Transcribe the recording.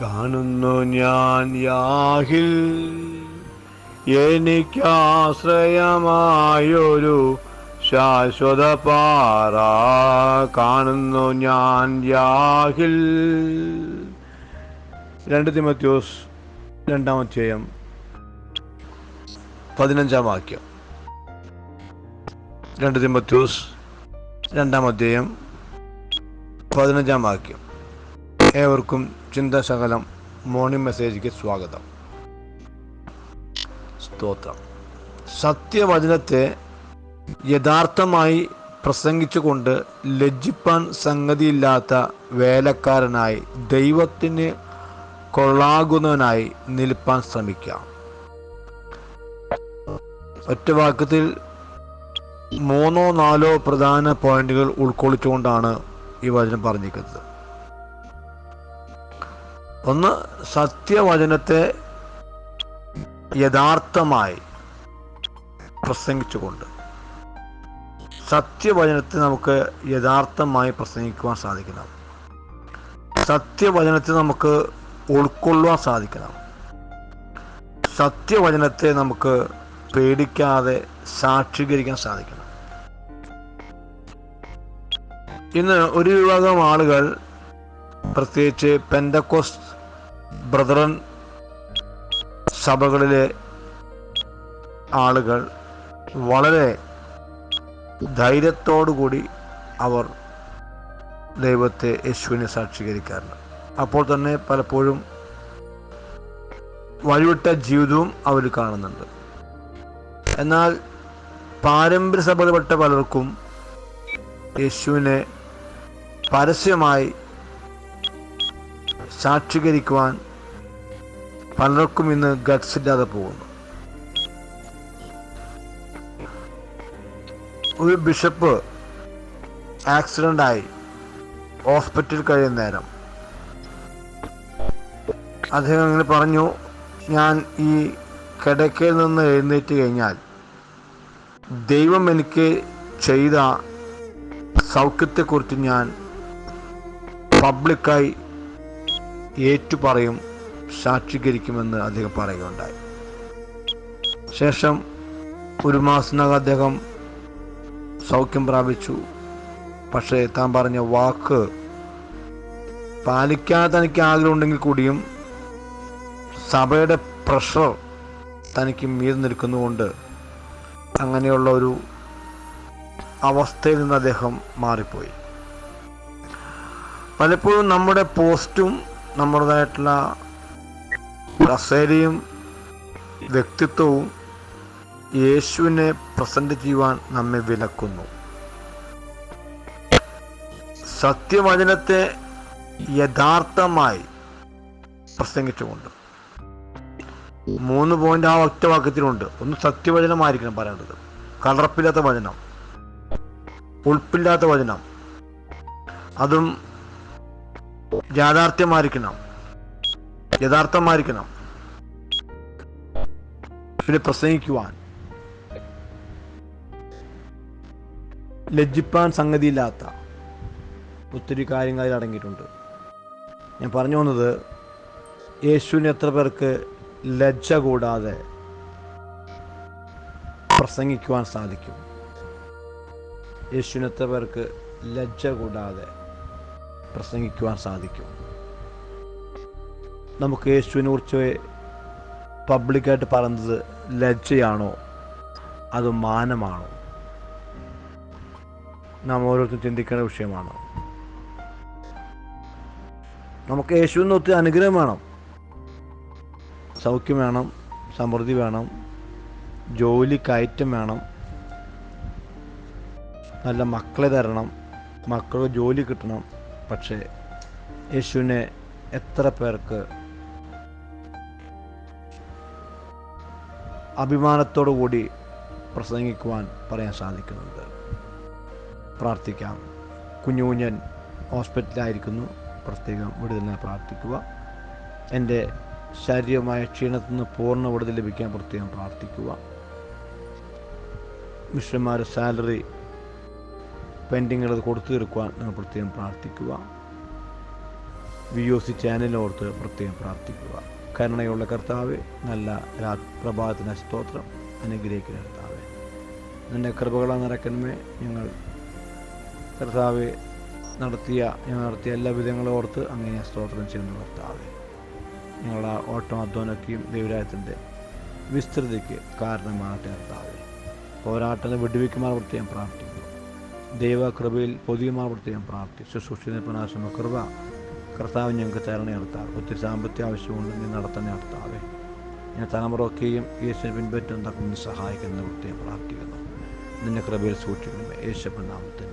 കാണുന്നു ഞാൻ യാഹിൽ. എനിക്കാശ്രയമായൊരു ശാശ്വത പാറ കാണുന്നു ഞാൻ യാഹിൽ. രണ്ട് തിമത്യോസ് രണ്ടാം അധ്യായം പതിനഞ്ചാം വാക്യം. രണ്ട് തിമത്യോസ് രണ്ടാം അധ്യായം പതിനഞ്ചാം വാക്യം. ഏവർക്കും ചിന്താശകലം മോർണിംഗ് മെസ്സേജിക്ക് സ്വാഗതം. സ്തോത്രം. സത്യവചനത്തെ യഥാർത്ഥമായി പ്രസംഗിച്ചുകൊണ്ട് ലജ്ജിപ്പാൻ സംഗതിയില്ലാത്ത വേലക്കാരനായി ദൈവത്തിന് കൊള്ളാകുന്നവനായി നിൽപ്പാൻ ശ്രമിക്കാം. ഒറ്റ വാക്യത്തിൽ മൂന്നോ നാലോ പ്രധാന പോയിന്റുകൾ ഉൾക്കൊള്ളിച്ചുകൊണ്ടാണ് ഈ വചനം പറഞ്ഞിരിക്കുന്നത്. ഒന്ന് സത്യവചനത്തെ യഥാർത്ഥമായി പ്രസംഗിച്ചുകൊണ്ട്. സത്യവചനത്തെ നമുക്ക് യഥാർത്ഥമായി പ്രസംഗിക്കുവാൻ സാധിക്കണം. സത്യവചനത്തെ നമുക്ക് ഉൾക്കൊള്ളുവാൻ സാധിക്കണം. സത്യവചനത്തെ നമുക്ക് പേടിക്കാതെ സാക്ഷീകരിക്കാൻ സാധിക്കണം. ഇന്ന് ഒരു വിഭാഗം ആളുകൾ പ്രത്യേകിച്ച് പെൻഡക്കോസ് ബ്രദറൻ സഭകളിലെ ആളുകൾ വളരെ ധൈര്യത്തോടുകൂടി അവർ ദൈവത്തെ യേശുവിനെ സാക്ഷീകരിക്കാറുണ്ട്. അപ്പോൾ തന്നെ പലപ്പോഴും വഴിവിട്ട ജീവിതവും അവർ കാണുന്നുണ്ട്. എന്നാൽ പാരമ്പര്യ സഭയിൽപ്പെട്ട പലർക്കും യേശുവിനെ പരസ്യമായി സാക്ഷീകരിക്കുവാൻ പലർക്കും ഇന്ന് ഗട്സ് ഇല്ലാതെ പോകുന്നു. ഒരു ബിഷപ്പ് ആക്സിഡന്റായി ഹോസ്പിറ്റലിൽ കഴിയുന്ന നേരം അദ്ദേഹം ഇങ്ങനെ പറഞ്ഞു ഞാൻ ഈ കിടക്കയിൽ നിന്ന് എഴുന്നേറ്റ് കഴിഞ്ഞാൽ ദൈവം എനിക്ക് ചെയ്ത സൗഖ്യത്തെക്കുറിച്ച് ഞാൻ പബ്ലിക്കായി ഏറ്റുപറയും. സാക്ഷീകരിക്കുമെന്ന് അദ്ദേഹം പറയുകയുണ്ടായി. ശേഷം ഒരു മാസത്തിനകം അദ്ദേഹം സൗഖ്യം പ്രാപിച്ചു. പക്ഷേ താൻ പറഞ്ഞ വാക്ക് പാലിക്കാതെ തനിക്ക് ആഗ്രഹമുണ്ടെങ്കിൽ കൂടിയും സഭയുടെ പ്രഷർ തനിക്ക് മീത് നിൽക്കുന്നതുകൊണ്ട് അങ്ങനെയുള്ള ഒരു അവസ്ഥയിൽ നിന്ന് അദ്ദേഹം മാറിപ്പോയി. പലപ്പോഴും നമ്മുടെ പോസ്റ്റും നമ്മുടേതായിട്ടുള്ള കസേരയും വ്യക്തിത്വവും യേശുവിനെ പ്രസന്റ് ചെയ്യുവാൻ നമ്മെ വിലക്കുന്നു. സത്യവചനത്തെ യഥാർത്ഥമായി പ്രസംഗിച്ചുകൊണ്ട്. മൂന്ന് പോയിന്റ് ആ ഒറ്റ വാക്യത്തിലുണ്ട്. ഒന്ന് സത്യവചനമായിരിക്കണം പറയേണ്ടത്. കലർപ്പില്ലാത്ത വചനം. ഉൾപ്പില്ലാത്ത വചനം. അതും യാഥാർത്ഥ്യമായിരിക്കണം. യഥാർത്ഥമായിരിക്കണം. പിന്നെ പ്രസംഗിക്കുവാൻ. ലജ്ജിപ്പാൻ സംഗതിയില്ലാത്ത ഒത്തിരി കാര്യങ്ങൾ അതിൽ അടങ്ങിയിട്ടുണ്ട്. ഞാൻ പറഞ്ഞു വന്നത് യേശുവിന് എത്ര പേർക്ക് ലജ്ജ കൂടാതെ പ്രസംഗിക്കുവാൻ സാധിക്കും. യേശുവിന് എത്ര പേർക്ക് ലജ്ജ കൂടാതെ പ്രസംഗിക്കുവാൻ സാധിക്കും. നമുക്ക് യേശുവിനെ കുറിച്ച് പബ്ലിക്കായിട്ട് പറയുന്നത് ലജ്ജയാണോ? അത് മാനമാണോ? നാം ഓരോരുത്തരും ചിന്തിക്കേണ്ട വിഷയമാണ്? നമുക്ക് യേശുവിന് ഒത്തിരി അനുഗ്രഹം വേണം. സൗഖ്യം വേണം സമൃദ്ധി വേണം ജോലി കയറ്റം വേണം നല്ല മക്കളെ തരണം മക്കൾക്ക് ജോലി കിട്ടണം. പക്ഷേ യേശുവിനെ എത്ര പേർക്ക് അഭിമാനത്തോടു കൂടി പ്രസംഗിക്കുവാൻ പറയാൻ സാധിക്കുന്നുണ്ട്. പ്രാർത്ഥിക്കാം. കുഞ്ഞു കുഞ്ഞൻ ഹോസ്പിറ്റലായിരിക്കുന്നു പ്രത്യേകം വിടുതലിനെ പ്രാർത്ഥിക്കുക. എന്റെ ശാരീരികമായ ക്ഷീണത്തിൽ നിന്ന് പൂർണ വിടുതൽ ലഭിക്കാൻ പ്രത്യേകം പ്രാർത്ഥിക്കുക. മിഷന്മാരുടെ സാലറി പെൻഡിങ്ങുകൾ കൊടുത്തു തീർക്കുവാൻ നിങ്ങൾ പ്രത്യേകം പ്രാർത്ഥിക്കുക. വി ഒ സി ചാനലിനോർത്ത് പ്രത്യേകം പ്രാർത്ഥിക്കുക. കരുണയുള്ള കർത്താവ് നല്ല പ്രഭാതത്തിന് സ്തോത്രം അനുഗ്രഹിക്കുന്ന കർത്താവ്. നിന്റെ കൃപകള നിറക്കണമേ ഞങ്ങൾ. കർത്താവ് നടത്തിയ ഞങ്ങൾ നടത്തിയ എല്ലാ വിധങ്ങളും ഓർത്ത് അങ്ങനെ സ്തോത്രം ചെയ്യുന്ന കർത്താവ്. ഞങ്ങളുടെ ഓട്ടം അധ്വാനൊക്കെയും ദൈവരായത്തിന്റെ വിസ്തൃതിക്ക് കാരണമാകട്ടെ കർത്താവ്. പോരാട്ടത്തെ വിടുവിക്കുമാർ ഞാൻ പ്രാർത്ഥിക്കുന്നു. ദൈവകൃപയിൽ പൊതിയുമാർ ഞാൻ പ്രാർത്ഥിച്ചു ശുശ്രൂഷിക്കുന്ന പ്രനാശമ കൃപ കർത്താവ് ഞങ്ങൾക്ക് തരണേ നടത്താറ് ഒത്തിരി സാമ്പത്തിക ആവശ്യമുണ്ട്. നീ നടത്തണേ നടത്താവേ ഞാൻ തലമുറയൊക്കെയും യേശുവിനെ പിൻപറ്റുന്ന സഹായിക്കുന്ന വൃത്തിയെ പ്രാർത്ഥിക്കുന്നു. നിന്നെ കൃപയിൽ സൂക്ഷിക്കണമേ. യേശുവിൻ നാമത്തിൽ